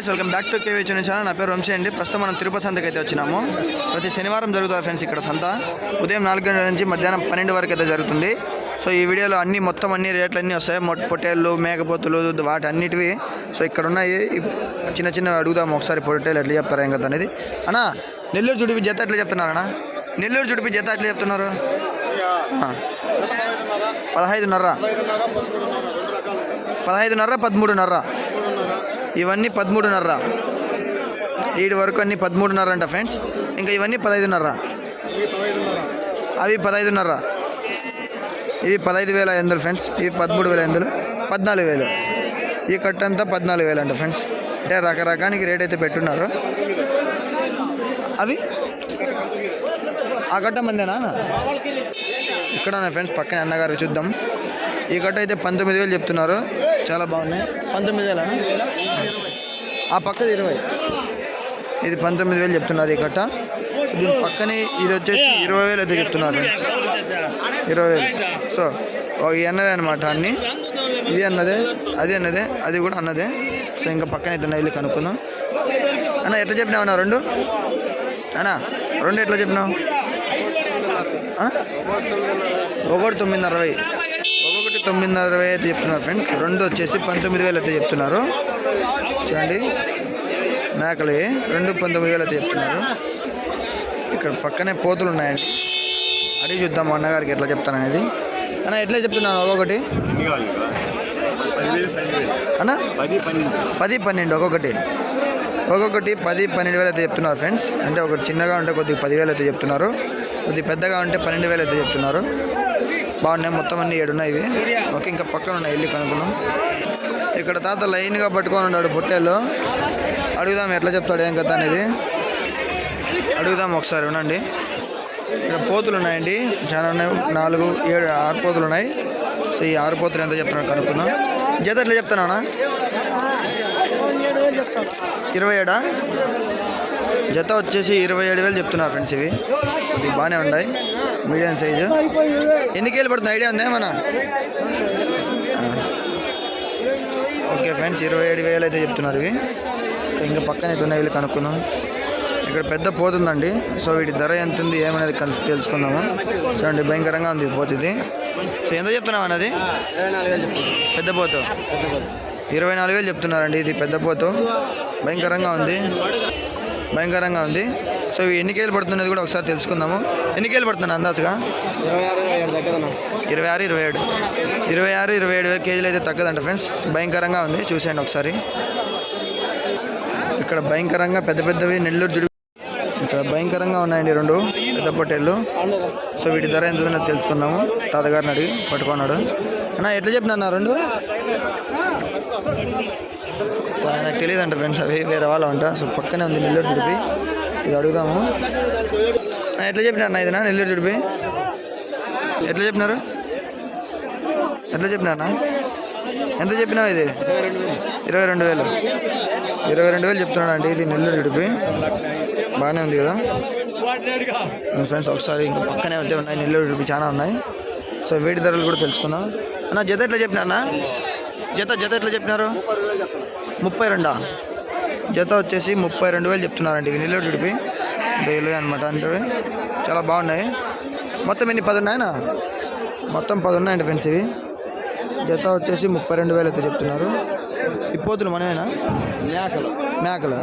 Guys welcome back to KV channel channel నా పేరు వంశీ అండి. ప్రస్తుతం మనం తిరుపతి సంతకి అయితే వచ్చినాము. ప్రతి శనివారం జరుగుతుంది ఫ్రెండ్స్ ఇక్కడ సంత. ఉదయం నాలుగు గంటల నుంచి మధ్యాహ్నం పన్నెండు వరకు అయితే జరుగుతుంది. సో ఈ వీడియోలో అన్ని మొత్తం అన్ని రేట్లు అన్నీ వస్తాయి. మొట్ట పొట్టేళ్ళు మేకపోతులు వాటి అన్నిటివి సో ఇక్కడ ఉన్నాయి. చిన్న చిన్న అడుగుదాము. ఒకసారి పొట్టేలు ఎట్లా చెప్తారా ఏం కదా అనేది. అన్నా నెల్లూరు జుడిపి జత ఎట్లా చెప్తున్నారన్నా నెల్లూరు జుడిపి జత ఎట్లా చెప్తున్నారు? పదహైదున్నర. పదహైదున్నర పదమూడున్నర. ఇవన్నీ పదమూడున్నర. ఈడి వరకు అన్ని పదమూడున్నర అంట ఫ్రెండ్స్. ఇంకా ఇవన్నీ పదహైదున్నర అవి పదహైదున్నర ఇవి పదహైదు వేల ఎందులు ఫ్రెండ్స్. ఇవి పదమూడు వేల ఎందులు పద్నాలుగు వేలు. ఈ కట్ట అంతా పద్నాలుగు వేలు అంట ఫ్రెండ్స్. అంటే రకరకానికి రేట్ అయితే పెట్టున్నారు. అవి? ఆ కట్ట మందేనా ఇక్కడ నా ఫ్రెండ్స్ పక్కన అన్నగారు చూద్దాం. ఈ కట్ట అయితే పంతొమ్మిది వేలు చెప్తున్నారు. చాలా బాగున్నాయి. పంతొమ్మిది వేల? ఆ పక్కది ఇరవై. ఇది పంతొమ్మిది వేలు చెప్తున్నారు ఈ కట్ట. దీని పక్కనే ఇది వచ్చేసి ఇరవై వేలు అయితే చెప్తున్నారు ఇరవై వేలు. సో ఓ ఈ అన్నదే అనమాట అన్ని. ఇది అన్నదే అది అన్నదే అది కూడా అన్నదే. సో ఇంకా పక్కన అయితే ఉన్నాయి వెళ్ళి కనుక్కుందాం. అన్న ఎట్లా చెప్పినావు అన్న రెండు? అన్న రెండు ఎట్లా చెప్పినావు? ఒకటి తొమ్మిది అరవై. తొమ్మిదిన్నర వేలు అరవై అయితే చెప్తున్నారు ఫ్రెండ్స్. రెండు వచ్చేసి పంతొమ్మిది వేలు అయితే చెప్తున్నారు. చూడండి. మేకలు రెండు పంతొమ్మిది వేలు అయితే చెప్తున్నారు. ఇక్కడ పక్కనే పోతులు ఉన్నాయండి. అడిగి చూద్దాం అన్నగారికి ఎట్లా చెప్తాననేది అన్న ఎట్లా చెప్తున్నాను ఒక్కొక్కటి. అన్న? పది పన్నెండు పది పన్నెండు ఒక్కొక్కటి. ఒక్కొక్కటి పది పన్నెండు వేలు అయితే చెప్తున్నారు ఫ్రెండ్స్. అంటే ఒకటి చిన్నగా ఉంటే కొద్దిగా పదివేలు అయితే చెప్తున్నారు. కొద్దిగా పెద్దగా ఉంటే పన్నెండు వేలు అయితే చెప్తున్నారు. బాగున్నాయి. మొత్తం అన్ని ఏడు ఉన్నాయి ఇవి. ఓకే ఇంకా పక్కన ఉన్నాయి. వెళ్ళి కనుక్కున్నాం ఇక్కడ తాత లైన్గా పట్టుకొని ఉన్నాడు పొట్టేలు. అడుగుదాం ఎట్లా చెప్తాడు ఏం కథ అనేది. అడుగుదాం ఒకసారి ఉండండి. ఇక్కడ పోతులు ఉన్నాయండి. చాలా ఉన్నాయి. నాలుగు ఏడు ఆరు పోతులు ఉన్నాయి. సో ఈ ఆరు పోతులు ఎంత చెప్తున్నాడు కనుక్కుందాం. జత ఎట్లా చెప్తానా ఇరవై ఏడా? జత వచ్చేసి ఇరవై ఏడు వేలు చెప్తున్నారు ఫ్రెండ్స్ ఇవి. ఇది బాగానే ఉన్నాయి. Medium size. ఎన్ని కేలు పడుతుంది? ఐడియా ఉందా మన ఓకే ఫ్రెండ్స్ ఇరవై ఏడు వేలు అయితే చెప్తున్నారు ఇవి. ఇంకా పక్కన అయితే ఉన్నాయి వీళ్ళు కనుక్కుందాం. ఇక్కడ పెద్ద పోతుందండి సో వీటి ధర ఎంత ఉంది ఏమనేది తెలుసుకుందాము. చూడండి భయంకరంగా ఉంది పోతుంది సో ఎంత చెప్తున్నావు అన్నది? పెద్ద పోతు. ఇరవై నాలుగు వేలు చెప్తున్నారండి ఇది పెద్ద పోతు. భయంకరంగా ఉంది. భయంకరంగా ఉంది. సో ఇవి ఎన్ని పడుతున్నది కూడా ఒకసారి తెలుసుకుందాము. ఎన్ని కేలు పడుతున్నాయి అందాజుగా? ఇరవై ఆరు ఇరవై ఏడు. ఇరవై ఆరు ఇరవై ఏడు కేజీలు అయితే తగ్గదంట ఫ్రెండ్స్. భయంకరంగా ఉంది. చూసేయండి ఒకసారి. ఇక్కడ భయంకరంగా పెద్ద పెద్దవి నెల్లూరు జుడి ఇక్కడ భయంకరంగా ఉన్నాయండి రెండు పెద్ద పొట్టేళ్ళు. సో వీటి ధర ఎంత తెలుసుకున్నాము తెలుసుకుందాము. తాతగారిని అడిగి పట్టుకున్నాడు. అన్న ఎట్లా చెప్పినా అన్న రెండు? సో ఆయనకు తెలియదు అంట ఫ్రెండ్స్ అవి. వేరే వాళ్ళ అంట. సో పక్కనే ఉంది నెల్లూరు జుడిపి ఇది అడుగుదాము. ఎట్లా చెప్పినారు అన్న ఇదినా? నెల్లూరు జుడిపి? ఎట్లా చెప్పినారు? ఎట్లా చెప్పినారా ఎంత చెప్పినావు ఇది? ఇరవై రెండు వేలు. ఇరవై రెండు వేలు చెప్తున్నాడు అండి ఇది నెల్లూరు జుడిపి. బాగానే ఉంది కదా? ఫ్రెండ్స్ ఒకసారి ఇంకా పక్కనే వచ్చే ఉన్నాయి. నెల్లూరు జుడిపి చాలా ఉన్నాయి. సో వేడి ధరలు కూడా తెలుసుకుందాం. అన్న జత ఎట్లా చెప్పినారన్నా జత జత ఎట్లా చెప్పినారు? ముప్పై రెండా? జత వచ్చేసి ముప్పై రెండు వేలు చెప్తున్నారండి. ఇవి నెల్లూరు జుడిపి డైలీ అనమాట అంటే చాలా బాగున్నాయి. మొత్తం ఎన్ని? పది ఉన్నాయనా మొత్తం పది ఉన్నాయండి ఫ్రెండ్స్ ఇవి. జత వచ్చేసి ముప్పై రెండు వేలు అయితే చెప్తున్నారు. ఇప్పోతులు మనమేనా? మేకలు. మేకలు?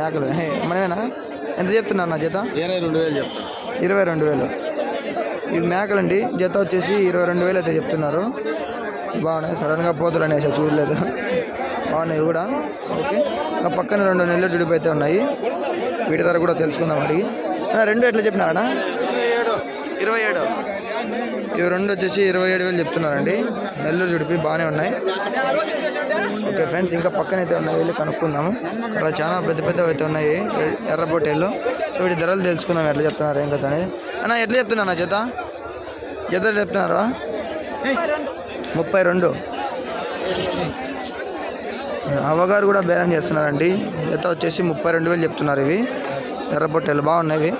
మేకలు. మనమేనా? ఎంత చెప్తున్నారు నా జత? ఇరవై రెండు వేలు చెప్తాను ఇరవై రెండు వేలు. ఇవి మేకలండి. జత వచ్చేసి ఇరవై రెండు వేలు అయితే చెప్తున్నారు. బాగున్నాయి. సడన్గా పోతులు అనేసి చూడలేదు. బాగున్నాయి ఇవి కూడా ఓకే ఇంకా పక్కన రెండు నెల్లూరు జుడిపి అయితే ఉన్నాయి. వీటి ధర కూడా తెలుసుకుందాం అడిగి. రెండు ఎట్లా చెప్పినారనా ఇరవై ఏడు. ఇవి రెండు వచ్చేసి ఇరవై ఏడు వేలు చెప్తున్నారండి. నెల్లూరు జుడిపి బాగానే ఉన్నాయి. ఓకే ఫ్రెండ్స్ ఇంకా పక్కన అయితే ఉన్నాయి. వెళ్ళి కనుక్కుందాము. అక్కడ చాలా పెద్ద పెద్దవి అయితే ఉన్నాయి. ఎర్ర పొట్టేళ్ళు వీటి ధరలు తెలుసుకుందాం ఎట్లా చెప్తున్నారు ఏం కదా అని అన్న ఎట్లా చెప్తున్నా జత? జత ఎట్లా చెప్తున్నారా? ముప్పై రెండు. అవ్వగారు కూడా బేరం చేస్తున్నారండి. జత వచ్చేసి ముప్పై రెండు వేలు చెప్తున్నారు ఇవి. ఎర్రపొట్టెలు బాగున్నాయి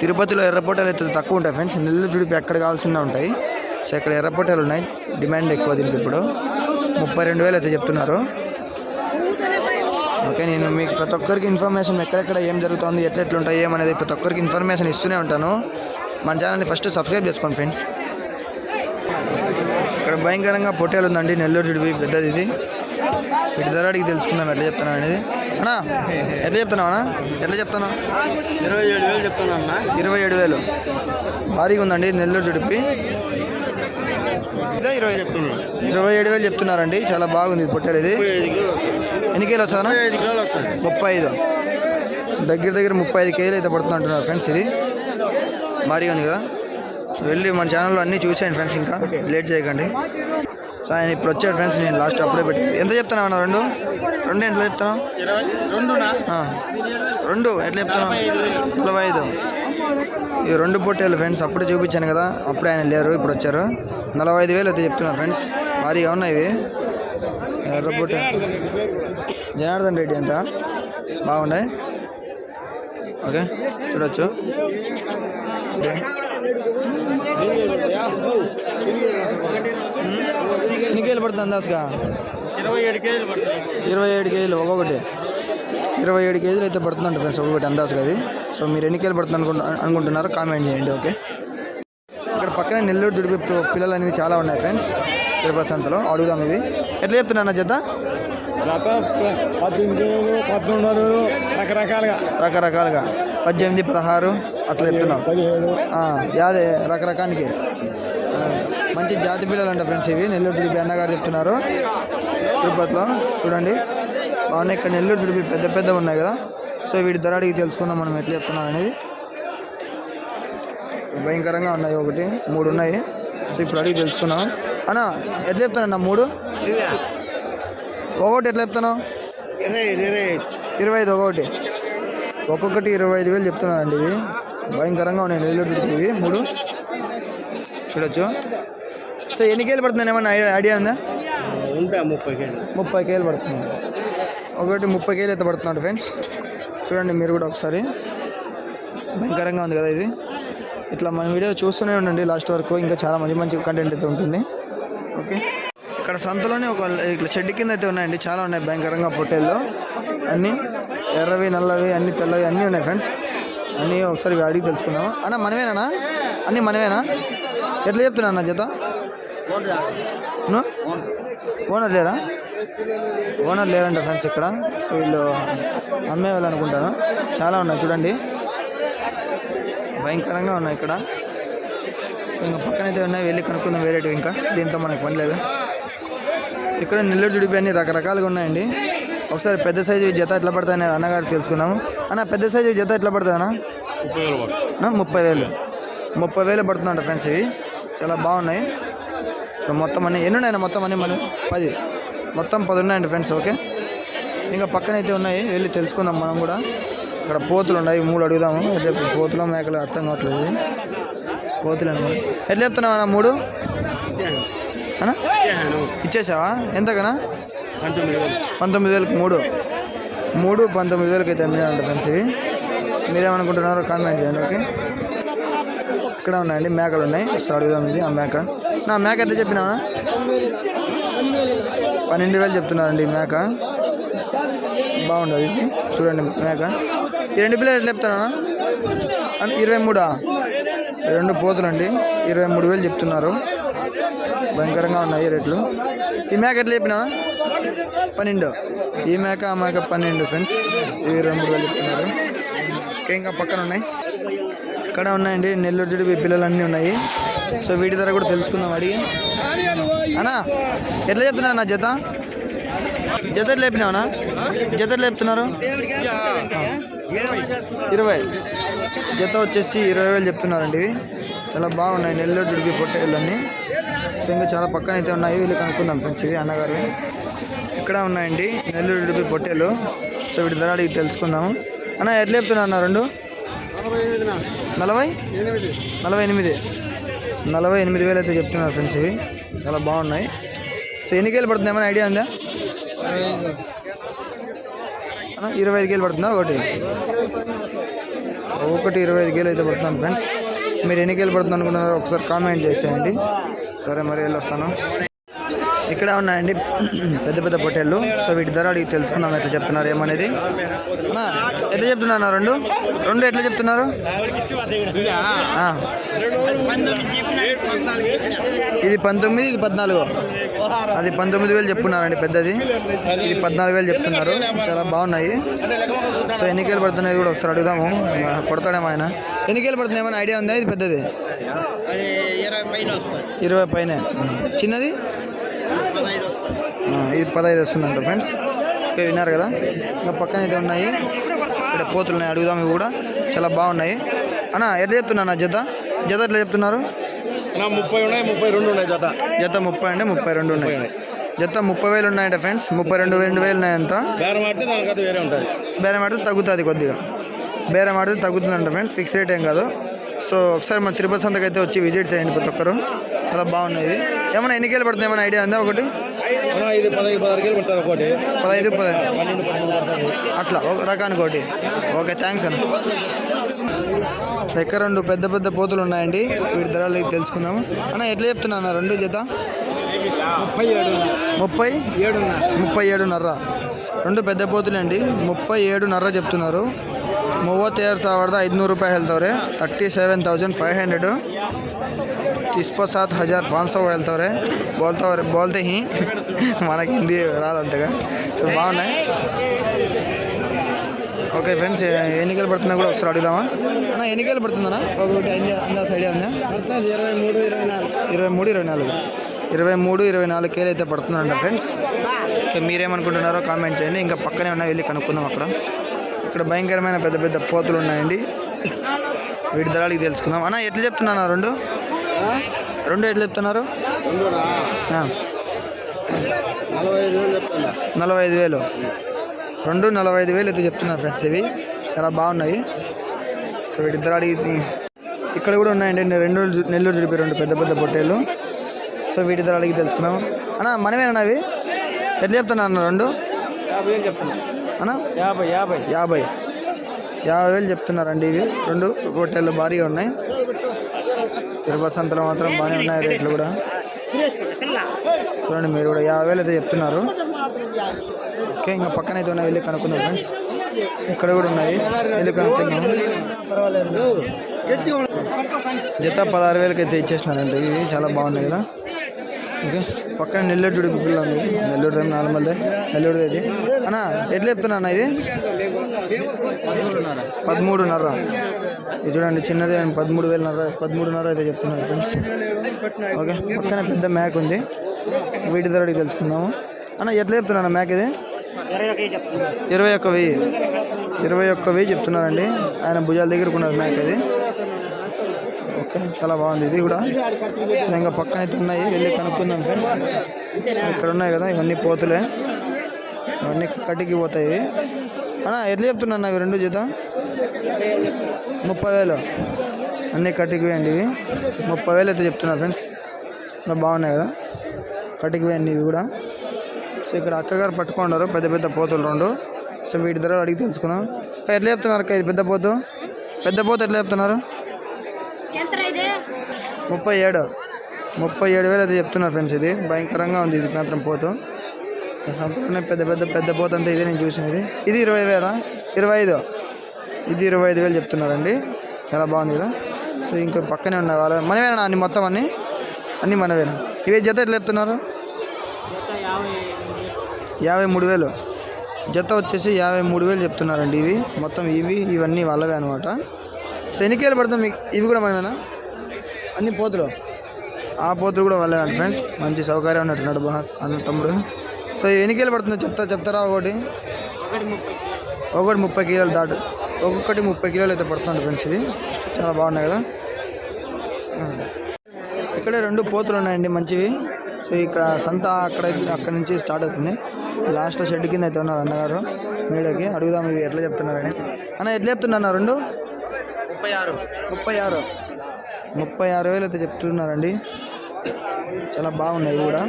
తిరుపతిలో ఎర్రపొట్టెలు అయితే తక్కువ ఉంటాయి ఫ్రెండ్స్. నెల్లూరు తుడిపి ఎక్కడ కావాల్సిన ఉంటాయి. సో ఇక్కడ ఎర్రపొట్టెలు ఉన్నాయి. డిమాండ్ ఎక్కువ దీనికి ఇప్పుడు. ముప్పై రెండు వేలు అయితే చెప్తున్నారు. ఓకే నేను మీకు ప్రతి ఒక్కరికి ఇన్ఫర్మేషన్ ఎక్కడెక్కడ ఏం జరుగుతుంది ఎట్లా ఎట్లుంటాయి ఏమనేది ప్రతి ఒక్కరికి ఇన్ఫర్మేషన్ ఇస్తూనే ఉంటాను. మన ఛానల్ని ఫస్ట్ సబ్స్క్రైబ్ చేసుకోండి ఫ్రెండ్స్. భయంకరంగా పొట్టేలు ఉందండి. నెల్లూరు జుడిపి పెద్దది ఇది. వీటి ధర అడిగి తెలుసుకుందాం ఎట్లా చెప్తాను అనేది. అన్నా ఎట్లా చెప్తున్నావు అన్నా? ఎట్లా చెప్తాను ఇరవై ఏడు వేలు చెప్తాను అన్న. ఇరవై ఏడు వేలు. భారీగా ఉందండి నెల్లూరు జుడిపి ఇదే ఇరవై ఇరవై ఏడు వేలు చెప్తున్నారండి. చాలా బాగుంది పొట్టేలు ఇది. ఎన్ని కేలు వస్తానా ముప్పై ఐదు. దగ్గర దగ్గర ముప్పై ఐదు కేజీలు అయితే పడుతుంది అంటున్నారు ఫ్రెండ్స్ ఇది. భారీగా ఉంది కదా. సో వెళ్ళి మన ఛానల్లో అన్నీ చూసేయండి ఫ్రెండ్స్ ఇంకా. లేట్ చేయకండి. సో ఆయన ఇప్పుడు వచ్చాడు ఫ్రెండ్స్ నేను లాస్ట్ అప్పుడే పెట్టి. ఎంత చెప్తున్నావు అన్న రెండు? రెండు ఎంత చెప్తాను రెండు ఎట్లా చెప్తాను నలభై ఐదు. ఈ రెండు పొట్టేలు ఫ్రెండ్స్ అప్పుడే చూపించాను కదా. అప్పుడే ఆయన లేరు ఇప్పుడు వచ్చారు. నలభై ఐదు వేలు అయితే చెప్తున్నారు ఫ్రెండ్స్ భారీగా ఉన్నాయి ఇవి. ఎర్ర పొట్టే జనార్దన్ రెడ్డి అంట. బాగున్నాయి. ఓకే చూడొచ్చు. ఓకే. ఎన్ని కేజీలు పడుతుంది అందాజుగా? ఇరవై ఏడు కేజీలు పడుతుంది. ఇరవై ఏడు కేజీలు ఒక్కొక్కటి. ఇరవై ఏడు కేజీలు అయితే పడుతుందంట ఫ్రెండ్స్ ఒక్కొక్కటి అందాజుగా అది. సో మీరు ఎన్ని కేజీలు పడుతుంది అనుకుంటు అనుకుంటున్నారో కామెంట్ చేయండి ఓకే? ఇక్కడ పక్కనే నెల్లూరు జుడిపి పి- పిల్లలు అనేవి చాలా ఉన్నాయి ఫ్రెండ్స్ తిరుపతి సంతలో అడుగుదాం ఇవి. ఎట్లా చెప్తున్నా జత? పద్దెనిమిది పద్మూడు వేలు రకరకాలుగా. రకరకాలుగా. పద్దెనిమిది పదహారు. అట్లా చెప్తున్నాం. యాదే రకరకానికి. మంచి జాతి పిల్లలు అంట ఫ్రెండ్స్ ఇవి. నెల్లూరు జుడిపి అన్నగారు చెప్తున్నారు. తిరుపతిలో చూడండి. బాగున్నాయి. ఇక్కడ నెల్లూరు జుడిపి పెద్ద పెద్ద ఉన్నాయి కదా. సో వీటి ధర అడిగి తెలుసుకుందాం మనం ఎట్లా చెప్తున్నాం అనేది. భయంకరంగా ఉన్నాయి ఒకటి మూడు ఉన్నాయి. సో ఇప్పుడు అడిగి తెలుసుకుందాం. అన్న ఎట్లా చెప్తానన్నా మూడు? ఒకటి ఎట్లా చెప్తాను ఇరవై ఐదు ఒకటి. ఒక్కొక్కటి ఇరవై ఐదు వేలు చెప్తున్నానండి ఇది. భయంకరంగా ఉన్నాయి నెల్లూరు జుడిపి ఇవి మూడు. చూడొచ్చు. సో ఎన్ని కేలు పడుతుంది ఏమన్నా ఐడియా ఐడియా ఉందా? ఉంటాయి ముప్పై కేజీలు. ముప్పై కేలు పడుతుంది ఒకటి ముప్పై కేలు అయితే పడుతున్నాడు ఫ్రెండ్స్. చూడండి మీరు కూడా ఒకసారి. భయంకరంగా ఉంది కదా ఇది. ఇట్లా మన వీడియో చూస్తూనే ఉండండి లాస్ట్ వరకు. ఇంకా చాలా మంచి మంచి కంటెంట్ అయితే ఉంటుంది. ఓకే? ఇక్కడ సంతలోనే ఒక ఇట్లా షెడ్ కింద అయితే ఉన్నాయండి. చాలా ఉన్నాయి. భయంకరంగా పొట్టేళ్ళు అన్నీ ఎర్రవి నల్లవి అన్ని తెల్లవి అన్నీ ఉన్నాయి ఫ్రెండ్స్. అన్నీ ఒకసారి అడిగి తెలుసుకుందాము? అన్న మనమేనా అన్నీ మనమేనా? ఎట్లా చెప్తున్నా అన్న జత? ఓనర్ లేరా? ఓనర్ లేరంట ఫ్రెండ్స్ ఇక్కడ. సో వీళ్ళు అమ్మేవాళ్ళు అనుకుంటాను. చాలా ఉన్నాయి చూడండి. భయంకరంగా ఉన్నాయి ఇక్కడ. ఇంకా పక్కనైతే ఉన్నాయి వెళ్ళి కనుక్కుందాం వేరేటివి ఇంకా. దీంతో మనకు పని లేదు. ఇక్కడ నెల్లూరు జుడిపి అన్ని రకరకాలుగా ఉన్నాయండి. ఒకసారి పెద్ద సైజు జత ఎట్లా పడతాయని అన్నగారు తెలుసుకున్నాము అన్న పెద్ద సైజు జత ఎట్లా పడుతుంది నా ముప్పై వేలు ముప్పై వేలు. పడుతుందంట ఫ్రెండ్స్ ఇవి. చాలా బాగున్నాయి. మొత్తం అన్ని ఎన్ని ఉన్నాయి మొత్తం అన్ని మన పది. మొత్తం పది ఉన్నాయండి ఫ్రెండ్స్ ఓకే. ఇంకా పక్కన అయితే ఉన్నాయి వెళ్ళి తెలుసుకుందాం మనం కూడా. ఇక్కడ పోతులు ఉన్నాయి మూడు అడుగుదాము. చెప్పు పోతుల మేకలు అర్థం కావట్లేదు. పోతులు అనమాట ఎట్లా చెప్తున్నావు అన్న మూడు? అన్నా? ఇచ్చేసావా? ఎంతకనా పంతొమ్మిది వేలు. పంతొమ్మిది వేలకు మూడు. మూడు పంతొమ్మిది వేలకి అయితే అమ్మినారంట ఫ్రెండ్స్ ఇవి. మీరేమనుకుంటున్నారో కామెంట్ చేయండి ఓకే? ఇక్కడ ఉన్నాయండి మేకలు ఉన్నాయి. ఒకసారి అడుగుదాం ఇది ఆ మేక. నా మేక ఎట్లా చెప్పినా పన్నెండు వేలు చెప్తున్నారండి మేక. బాగుండదు ఇది. చూడండి మేక. ఈ రెండు పిల్లలు ఎట్లా చెప్తానా ఇరవై మూడా? రెండు పోతులండి. ఇరవై మూడు వేలు చెప్తున్నారు. భయంకరంగా ఉన్నాయి రేట్లు. ఈ మేక ఎట్లా చెప్పినా పన్నెండు. ఈ మేక ఆ మేక పన్నెండు ఫ్రెండ్స్ ఇవి రెండు వేలు చెప్తున్నారు ఇంకా ఇంకా పక్కన ఉన్నాయి. ఇక్కడ ఉన్నాయండి నెల్లూరు జుడిపి పిల్లలు అన్నీ ఉన్నాయి. సో వీటి ధర కూడా తెలుసుకుందాం అడిగి. అన్నా ఎట్లా చెప్తున్నా అన్న జత? జత లేపినావునా చెప్పినావునా జత చెప్తున్నారు ఇరవై. జత వచ్చేసి ఇరవై వేలు చెప్తున్నారండి. ఇవి చాలా బాగున్నాయి నెల్లూరు జుడిపి పొట్టేళ్ళన్నీ. సో ఇంకా చాలా పక్కన అయితే ఉన్నాయి. వీళ్ళు కనుక్కుందాం ఫ్రెండ్స్ ఇవి అన్నగారు ఇక్కడ ఉన్నాయండి? నెల్లూరు జుడిపి పొట్టేలు. సో వీటి ధర అడిగి తెలుసుకుందాము. అన్న ఎట్లా చెప్తున్నా అన్న రెండు? నలభై? నలభై ఎనిమిది. నలభై ఎనిమిది వేలు అయితే చెప్తున్నారు ఫ్రెండ్స్ ఇవి. చాలా బాగున్నాయి. సో ఎన్ని కేలు పడుతుంది? ఏమైనా ఐడియా ఉందా? ఇరవై ఐదు కేలు పడుతుందా? ఒకటి. ఒకటి ఇరవై ఐదు కేలు అయితే పడుతున్నాను ఫ్రెండ్స్. మీరు ఎన్ని కేలు పడుతుంది అనుకుంటున్నారో ఒకసారి కామెంట్ చేసేయండి. సరే మరి వెళ్ళొస్తాను. ఇక్కడ ఉన్నాయండి. పెద్ద పెద్ద పొట్టేళ్ళు. సో వీటి ధర అడిగి తెలుసుకుందాం ఎట్లా చెప్తున్నారు ఏమనేది. ఎట్లా చెప్తున్నారు అన్న రెండు? రెండు ఎట్లా చెప్తున్నారు. ఇది పంతొమ్మిది ఇది పద్నాలుగు. అది పంతొమ్మిది వేలు చెప్పున్నారండి పెద్దది. ఇది పద్నాలుగు వేలు చెప్తున్నారు. చాలా బాగున్నాయి. సో ఎన్ని కేలు పడుతున్నాయి కూడా ఒకసారి అడుగుదాము. కొడతాడేమో ఆయన. ఎన్ని కేలు పడుతున్నాయి ఏమైనా ఐడియా ఉందా? ఇది పెద్దది. ఇరవై పైన వస్తుంది. ఇరవై పైన. చిన్నది? ఇది పదహైదు వస్తుందంట ఫ్రెండ్స్. ఓకే విన్నారు కదా? ఇంకా పక్కన అయితే ఉన్నాయి. ఇక్కడ పోతులు ఉన్నాయి అడుగుదాం ఇవి కూడా. చాలా బాగున్నాయి. అన్న ఎట్లా చెప్తున్నా జత? జత ఎట్లా చెప్తున్నారు? ముప్పై ఉన్నాయి ముప్పై రెండు ఉన్నాయి జత. జత ముప్పై అండి ముప్పై రెండు ఉన్నాయి. జత ముప్పై వేలు ఉన్నాయంట ఫ్రెండ్స్. ముప్పై రెండు రెండు వేలు ఉన్నాయంత బేరం ఆడితే దానికైతే వేరే ఉంటుంది. బేరం ఆడితే తగ్గుతుంది కొద్దిగా. బేరం ఆడితే తగ్గుతుందంట ఫ్రెండ్స్. ఫిక్స్ రేట్ ఏం కాదు. సో ఒకసారి మన తిరుపతి సంతకి అయితే వచ్చి విజిట్ చేయండి ప్రతి ఒక్కరు. చాలా బాగున్నాయి ఏమైనా ఎన్నికేలు పడుతుంది ఏమైనా ఐడియా ఉందా ఒకటి అన్నా, ఇది పదహైదు పదహారు కేలు పడుతుంది ఒకటి పదహైదు పదహైదు పన్నెండు పదమూడు పడుతుంది అట్లా ఒక రకానికి ఒకటి ఓకే థ్యాంక్స్ అన్న సో ఇక్కడ రెండు పెద్ద పెద్ద పోతులు ఉన్నాయండి వీటి ధరలు తెలుసుకుందాము అన్న ఎట్లా చెప్తున్నా అన్న రెండు జత ముప్పై ఏడు ముప్పై ఏడున్నర ముప్పై ఏడున్నర రెండు పెద్ద పోతులు అండి ಮುಪ್ಪೈ ಏಳುನರ చెప్తున్నారు ಮೂವತ್ತೆರಡು ಸಾವಿರದ ಐದುನೂರು ರೂಪಾಯಿ ಹೇಳ್ತವ್ರೆ thirty seven thousand five hundred ఇస్పసాత్ హజార్ పాన్సో సో వెళ్తారే బోల్తావరే బోల్తే హీ మనకి హిందీ రాదంతగా సో బాగున్నాయి ఓకే ఫ్రెండ్స్ ఎన్నికలు పడుతున్నా కూడా ఒకసారి అడుగుదామా అన్న ఎన్నికలు పడుతుందన్నా ఒకటి అందా అందాస్ ఐడియా ఉందా పడుతుంది ఇరవై మూడు ఇరవై నాలుగు ఇరవై మూడు ఇరవై నాలుగు ఇరవై మూడు ఇరవై నాలుగు కేలు అయితే పడుతుందంట ఫ్రెండ్స్ ఓకే మీరేమనుకుంటున్నారో కామెంట్ చేయండి ఇంకా పక్కనే ఉన్నా వెళ్ళి కనుక్కుందాం అక్కడ ఇక్కడ భయంకరమైన పెద్ద పెద్ద పోతులు ఉన్నాయండి వీటి ధరలకి తెలుసుకుందాం అన్న ఎట్లా చెప్తున్నా రెండు రెండు ఎట్లా చెప్తున్నారు? నలభై ఐదు వేలు రెండు నలభై ఐదు వేలు అయితే చెప్తున్నారు ఫ్రెండ్స్ ఇవి. చాలా బాగున్నాయి. సో వీటి ధర అడిగి ఇక్కడ కూడా ఉన్నాయండి. నేను రెండు నెల్లూరు చూపి రెండు పెద్ద పెద్ద పొట్టేళ్ళు. సో వీటి ధర అడిగి తెలుసుకున్నాం అన్న మనమేనా అవి? ఎట్లా చెప్తున్నా అన్న రెండు? యాభై వేలు చెప్తున్నా. అన్న? యాభై యాభై. యాభై. యాభై వేలు చెప్తున్నారండి ఇవి. రెండు పొట్టేళ్ళు భారీగా ఉన్నాయి. తిరుపతి సంతలో మాత్రం బాగానే ఉన్నాయి రేట్లు కూడా. చూడండి మీరు కూడా యాభై వేలు అయితే చెప్తున్నారు. ఓకే ఇంకా పక్కన అయితే ఉన్నాయి వెళ్ళి కనుక్కుందాం ఫ్రెండ్స్. ఇక్కడ కూడా ఉన్నాయి. వెళ్ళి కనుక్కుందాం. జత పదహారు వేలకి అయితే ఇచ్చేసినారంటే. ఇవి చాలా బాగున్నాయి కదా. ఓకే పక్కన నెల్లూరు చూడు పిల్ల ఉంది నెల్లూరు నార్మల్దే. నెల్లూరుది ఇది అన్న ఎట్లా చెప్తున్నా అన్న ఇది? పదమూడున్నర. ఇది చూడండి చిన్నది పదమూడు వేలన్నర పదమూడున్నర అయితే చెప్తున్నారు ఫ్రెండ్స్ ఓకే పక్కన పెద్ద మ్యాక్ ఉంది. వీటి ధర అడిగి తెలుసుకుందాము. అన్న ఎట్లా చెప్తున్నా మ్యాక్ ఇది? ఇరవై ఒక్క వెయ్యి. ఇరవై ఒక్క వెయ్యి చెప్తున్నారండి. ఆయన భుజాల దగ్గరకు ఉన్నది మ్యాక్ అది ఓకే చాలా బాగుంది. ఇది కూడా. ఇంకా పక్కన అయితే ఉన్నాయి వెళ్ళి కనుక్కుందాం ఫ్రెండ్స్ ఇక్కడ ఉన్నాయి కదా ఇవన్నీ పోతులే. ఇవన్నీ కట్టికి పోతాయి. అన్న ఎట్లా చెప్తున్నా అన్న ఇవి రెండు జత? ముప్పై వేలు. అన్నీ కట్టికి వేయండి ఇవి. ముప్పై వేలు అయితే చెప్తున్నారు ఫ్రెండ్స్. చాలా బాగున్నాయి కదా. కట్టికి వేయండి ఇవి కూడా. సో ఇక్కడ అక్కగారు పట్టుకున్నారు పెద్ద పెద్ద పోతులు రెండు. సో వీటి ధర అడిగి తెలుసుకున్నాం అక్క, ఎట్లా చెప్తున్నారు అక్క ఇది పెద్ద పోతు? పెద్ద పోతు ఎట్లా చెప్తున్నారు? ముప్పై ఏడు. ముప్పై ఏడు వేలు అయితే చెప్తున్నారు ఫ్రెండ్స్ ఇది. భయంకరంగా ఉంది ఇది మాత్రం పోతు. సంతలోనే పెద్ద పెద్ద పెద్ద పోతు అంతా ఇదే నేను చూసినది. ఇది ఇరవై వేల? ఇరవై ఐదు. ఇది ఇరవై ఐదు వేలు చెప్తున్నారండి. చాలా బాగుంది కదా? సో ఇంకో పక్కనే ఉన్నాయి వాళ్ళ. మనమేనా అన్ని మొత్తం అన్ని? అన్ని మనవేనా? ఇవి జత ఎట్లా చెప్తున్నారు? యాభై మూడు వేలు. జత వచ్చేసి యాభై మూడు వేలు చెప్తున్నారండి ఇవి. మొత్తం ఇవి ఇవన్నీ వాళ్ళవే అనమాట సో ఎన్ని కేలు మీకు? ఇవి కూడా మనమేనా అన్ని పోతులు. ఆ పోతులు కూడా వాళ్ళే ఫ్రెండ్స్. మంచి సౌకర్యం ఉన్నట్టున్నాడు బాగా అన్న తమ్ముడు. సో ఎన్ని కేలు పడుతుందో చెప్తా చెప్తారా ఒకటి? ఒకటి ముప్పై కిలోలు దాటు. ఒక్కొక్కటి ముప్పై కిలోలు అయితే పడుతుంది ఫ్రెండ్స్ ఇది. చాలా బాగున్నాయి కదా. ఇక్కడే రెండు పోతులు ఉన్నాయండి మంచివి. సో ఇక్కడ సంత అక్కడ అక్కడ నుంచి స్టార్ట్ అవుతుంది. లాస్ట్ షెడ్ కింద అయితే ఉన్నారు అన్నగారు. మేడకి అడుగుదాం ఇవి ఎట్లా చెప్తున్నారని. అన్న ఎట్లా చెప్తున్నా రెండు? ముప్పై ఆరు. ముప్పై ఆరు. ముప్పై ఆరు వేలు అయితే చెప్తున్నారండి. చాలా బాగున్నాయి ఇవి కూడా.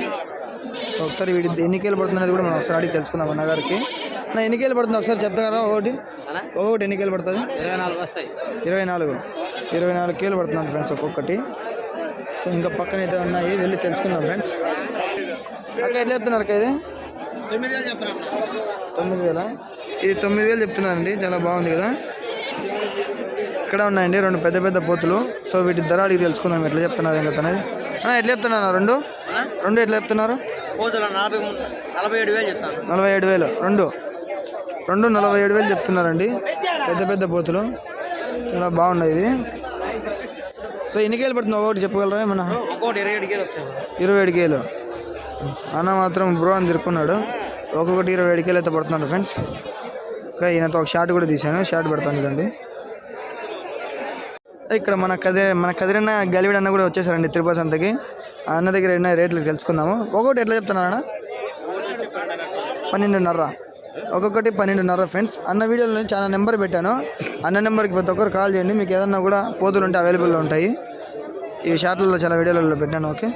సో ఒకసారి వీడి ఎన్నికేలు పడుతున్నది కూడా మనం ఒకసారి అడిగి తెలుసుకుందాం అన్నగారికి. నా ఎన్నికేలు పడుతుంది ఒకసారి చెప్తారా? ఒకటి. ఒకటి ఎన్నికేలు పడుతుంది? ఇరవై నాలుగు వస్తాయి. ఇరవై నాలుగు. ఇరవై నాలుగు కేలు పడుతున్నాను ఫ్రెండ్స్ ఒక్కొక్కటి. సో ఇంకా పక్కన అయితే ఉన్నాయి వెళ్ళి తెలుసుకుందాం ఫ్రెండ్స్. అక్క ఎట్లా చెప్తున్నారు అక్క ఇది? తొమ్మిది వేలు ఇది తొమ్మిది వేలు చెప్తున్నారండి చాలా బాగుంది కదా. ఇక్కడ ఉన్నాయండి రెండు పెద్ద పెద్ద పోతులు. సో వీటి ధర అడిగి తెలుసుకుందాం ఎట్లా చెప్తున్నారు ఏం అన్న, ఎట్లా చెప్తున్నారు రెండు? రెండు ఎట్లా చెప్తున్నారు? నలభై నలభై ఏడు వేలు చెప్తాను నలభై ఏడు వేలు రెండు. రెండు నలభై ఏడు వేలు చెప్తున్నారండి. పెద్ద పెద్ద పోతులు. చాలా బాగున్నాయి ఇవి. సో ఎన్ని కేలు పడుతుంది? ఒకటి చెప్పగలరా ఏమన్నా? ఇరవై ఏడు కేలు అన్న మాత్రం బ్రో అని తిరుక్కున్నాడు. ఒక్కొక్కటి ఇరవై ఏడు కేలు అయితే పడుతున్నాడు ఫ్రెండ్స్. ఓకే ఈయనతో ఒక షార్ట్ కూడా తీశాను. షార్ట్ పెడతాను చూడండి. ఇక్కడ మన కదిరి మన కదిరిన గలివిడ అన్న కూడా వచ్చేసారండి తిరుపతి అంతకి ఆ అన్న దగ్గర ఎన్న రేట్లు తెలుసుకుందాము. ఒక్కొక్కటి ఎట్లా చెప్తున్నారన్న పన్నెండున్నర. ఒక్కొక్కటి పన్నెండున్నర ఫ్రెండ్స్. అన్న వీడియోలో చాలా నెంబర్ పెట్టాను. అన్న నెంబర్కి ప్రతి ఒక్కరు కాల్ చేయండి. మీకు ఏదన్నా కూడా పోతులు ఉంటే అవైలబుల్లో ఉంటాయి. ఈ షార్ట్లలో చాలా వీడియోలలో పెట్టాను ఓకే?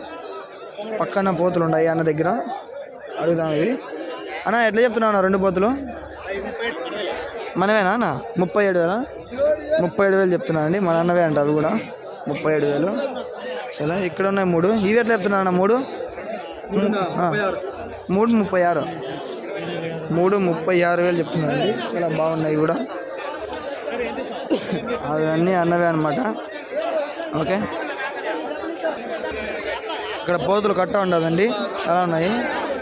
పక్కన పోతులు ఉన్నాయి అన్న దగ్గర. అడుగుదాం ఇవి అన్న ఎట్లా చెప్తున్నావు అన్న రెండు పోతులు? మనమేనా అన్న? ముప్పై ఏడు వేల? ముప్పై ఏడు వేలు చెప్తున్నాను అండి. మన అన్నవే అంట అవి కూడా. ముప్పై ఏడు వేలు. సరే ఇక్కడ ఉన్నాయి మూడు. ఇవి ఎట్లా చెప్తున్నా అన్న? మూడు? మూడు ముప్పై ఆరు. మూడు ముప్పై ఆరు వేలు చెప్తున్నారండి. చాలా బాగున్నాయి కూడా. అవన్నీ అన్నవే అనమాట ఓకే. ఇక్కడ పోతులు కట్ట ఉండదండి. చాలా ఉన్నాయి.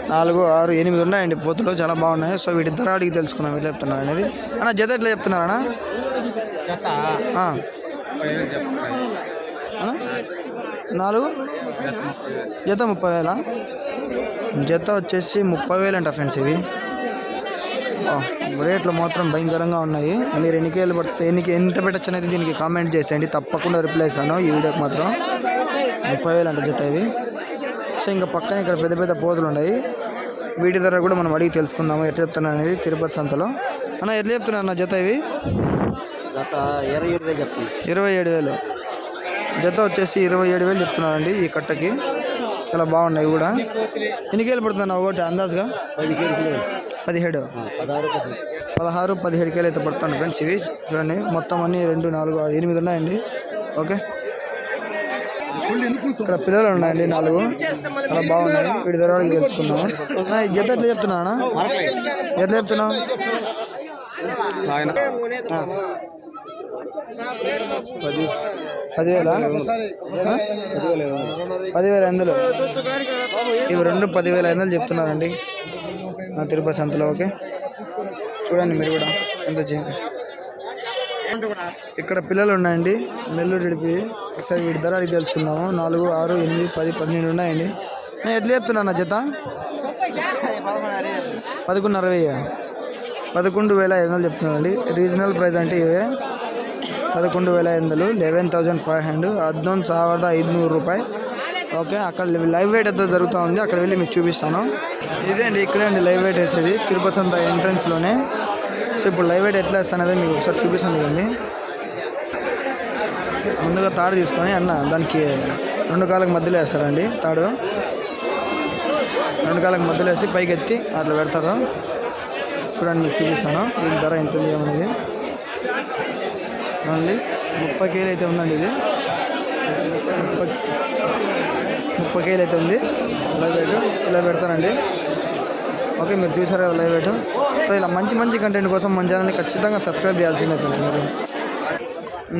నాలుగు ఆరు ఎనిమిది ఉన్నాయండి పోతులు. చాలా బాగున్నాయి. సో వీటి ధర అడిగి తెలుసుకుందాం ఎట్లా చెప్తున్నారు అనేది. అన్న జత ఎట్లా. ఆ? నాలుగు? జత ముప్పై వేల. జత వచ్చేసి ముప్పై వేలు అంట ఫ్రెండ్స్ ఇవి. రేట్లు మాత్రం భయంకరంగా ఉన్నాయి. మీరు ఎన్ని కేలు పడితే ఎన్ని ఎంత పెట్టచ్చు అనేది దీనికి కామెంట్ చేసేయండి. తప్పకుండా రిప్లై ఇస్తాను. ఈ వీడియోకి మాత్రం ముప్పై వేలు అంట జత ఇవి. సో ఇంకా పక్కన ఇక్కడ పెద్ద పెద్ద పోతులు ఉన్నాయి. వీటి ధర కూడా మనం అడిగి తెలుసుకుందాము. ఎట్లా చెప్తున్నారు అనేది తిరుపతి సంతలో. అన్న ఎట్లా చెప్తున్నారు అన్న జత ఇవి? ఇరవై ఏడు వేలు జత వచ్చేసి ఇరవై ఏడు వేలు చెప్తున్నారండి ఈ కట్టకి. చాలా బాగున్నాయి కూడా. ఎన్ని కేలు పడుతుంది ఒకటి అందాజుగా? పదిహేడు కిలోలు పదిహేడు. పదహారు పదిహేడు కేలు అయితే పడుతుంది ఫ్రెండ్స్ ఇవి. చూడండి మొత్తం అన్ని రెండు నాలుగు ఎనిమిది ఉన్నాయండి. ఓకే. ఇక్కడ పిల్లలు ఉన్నాయండి నాలుగు. చాలా బాగున్నాయి. వీడి ధర ఈ జత ఎట్లా చెప్తున్నా ఎట్లా చెప్తున్నావు పది. పదివేల? పదివేల ఎందులో ఇవి రెండు పదివేల వందలు చెప్తున్నారండి. తిరుపతి సంతలో ఓకే చూడండి మీరు కూడా ఎంత చేయండి ఇక్కడ పిల్లలు ఉన్నాయండి నెల్లూరు ఇడిపి ఒకసారి వీటి ధర అడిగి తెలుసుకుందాము నాలుగు ఆరు ఎనిమిది పది పన్నెండు ఉన్నాయండి నేను ఎట్లా చెప్తున్నా నా జత పదకొండున్నర వెయ్యి పదకొండు వేల ఐదు వందలు చెప్తున్నానండి రీజనల్ ప్రైస్ అంటే ఇవే పదకొండు వేల ఐదు వందలు లెవెన్ థౌజండ్ ఫైవ్ హండ్రెడ్ ಹದಿನೊಂದು ಸಾವಿರದ ಐದುನೂರು రూపాయి ఓకే అక్కడ లైవ్ వెయిట్ అయితే జరుగుతూ ఉంది. అక్కడ వెళ్ళి మీకు చూపిస్తాను. ఇదే అండి ఇక్కడే అండి లైవ్ వెయిట్ వేసేది. తిరుపతి అంత ఎంట్రన్స్లోనే. సో ఇప్పుడు లైవ్ వెయిట్ ఎట్లా వేస్తాను అనేది మీకు ఒకసారి చూపిస్తాను చూడండి. ముందుగా తాడు తీసుకొని అన్న దానికి రెండు కాళ్ళకి మధ్యలో వేస్తారండి తాడు. రెండు కాళ్ళకి మధ్యలో వేసి పైకి ఎత్తి అట్లా పెడతారు. చూడండి మీకు చూపిస్తాను. దీని ధర ఎంత ఉంది ఏమనేది అండి ముప్పై కేలు అయితే ఉందండి ఇది. ముప్పై ముప్పై కేలు అయితే ఉంది. లైవ్ వెయిట్ ఇలా పెడతానండి. ఓకే మీరు చూసారా లైవ్ వెయిట్ సో ఇలా మంచి మంచి కంటెంట్ కోసం మన ఛానల్ని ఖచ్చితంగా సబ్స్క్రైబ్ చేయాల్సిందే ఫ్రెండ్స్ మీరు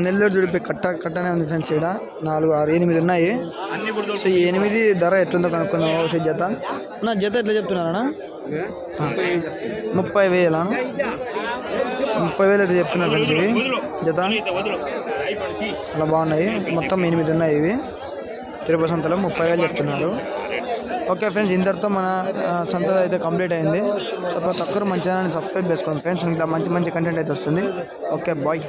నెల్లూరు జుడిపి కట్ట కట్టనే ఉంది ఫ్రెండ్స్ ఇక్కడ. నాలుగు ఆరు ఎనిమిది ఉన్నాయి. సో ఈ ఎనిమిది ధర ఎట్లుందో కనుక్కుందాం. ఒకసారి జత. నా జత ఎట్లా చెప్తున్నారా ముప్పై వేలా ముప్పై వేలు అయితే చెప్తున్నారు ఫ్రెండ్స్ ఇవి. జత? అలా బాగున్నాయి. మొత్తం ఎనిమిది ఉన్నాయి ఇవి. తిరుపతి సంతలో ముప్పై వేలు చెప్తున్నారు. ఓకే ఫ్రెండ్స్ ఇంతటితో మన సొంత అయితే కంప్లీట్ అయింది. సో ప్రతి ఒక్కరు మన సబ్స్క్రైబ్ చేసుకోండి. ఫ్రెండ్స్ ఇంకా మంచి మంచి కంటెంట్ అయితే వస్తుంది. Okay bye